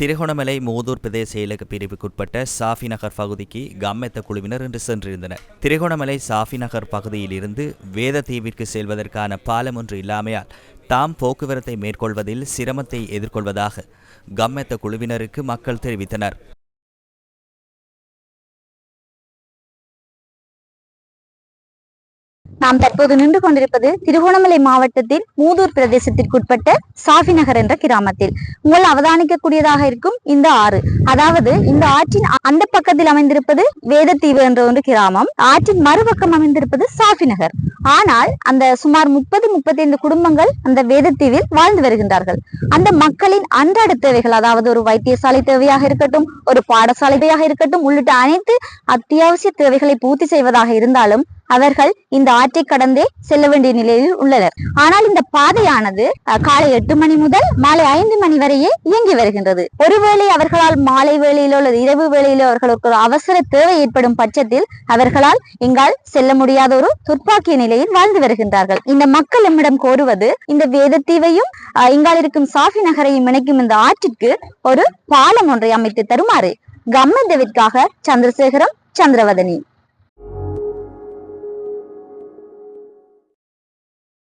திருகோணமலை மூதூர் பிரதேச செயலக பிரிவுக்குட்பட்ட சாஃபி நகர் பகுதிக்கு கம்மெத்த குழுவினர் இன்று சென்றிருந்தனர். திருகோணமலை சாஃபி நகர் பகுதியிலிருந்து வேதத்தீவிற்கு செல்வதற்கான பாலம் ஒன்று இல்லாமையால் தாம் போக்குவரத்தை மேற்கொள்வதில் சிரமத்தை எதிர்கொள்வதாக கம்மெத்த குழுவினருக்கு மக்கள் தெரிவித்தனர். நாம் தற்போது நின்று கொண்டிருப்பது திருகோணமலை மாவட்டத்தில் மூதூர் பிரதேசத்திற்குட்பட்ட சாஃபி நகர் என்ற கிராமத்தில். உங்கள் அவதானிக்கக்கூடியதாக இருக்கும் இந்த ஆறு. அதாவது இந்த ஆற்றின் அந்த பக்கத்தில் அமைந்திருப்பது வேதத்தீவு என்ற ஒரு கிராமம். ஆற்றின் மறுபக்கம் அமைந்திருப்பது சாஃபி நகர். ஆனால் அந்த சுமார் முப்பது முப்பத்தி ஐந்து குடும்பங்கள் அந்த வேதத்தீவில் வாழ்ந்து வருகின்றார்கள். அந்த மக்களின் அன்றாட தேவைகள் அதாவது ஒரு வைத்தியசாலை தேவையாக இருக்கட்டும் ஒரு பாடசாலை தேவையாக இருக்கட்டும் உள்ளிட்ட அனைத்து அத்தியாவசிய தேவைகளை பூர்த்தி செய்வதாக இருந்தாலும் அவர்கள் இந்த ஆற்றை கடந்தே செல்ல வேண்டிய நிலையில் உள்ளனர். ஆனால் இந்த பாதையானது அஹ், காலை எட்டு மணி முதல் மாலை ஐந்து மணி வரையே இயங்கி வருகின்றது. ஒருவேளை அவர்களால் மாலை வேளையிலோ அல்லது இரவு வேளையிலோ அவர்களுக்கு ஒரு அவசர தேவை ஏற்படும் பட்சத்தில் அவர்களால் இங்கால் செல்ல முடியாத ஒரு துர்ப்பாக்கிய நிலையில் வாழ்ந்து வருகின்றார்கள். இந்த மக்கள் நம்மிடம் கோருவது இந்த வேதத்தீவையும் அஹ், இங்கால் இருக்கும் சாஃபி நகரையும் இணைக்கும் இந்த ஆற்றிற்கு ஒரு பாலம் ஒன்றை அமைத்து தருமாறு. கம்மந்தவிற்காக சந்திரசேகரம் சந்திரவதனி.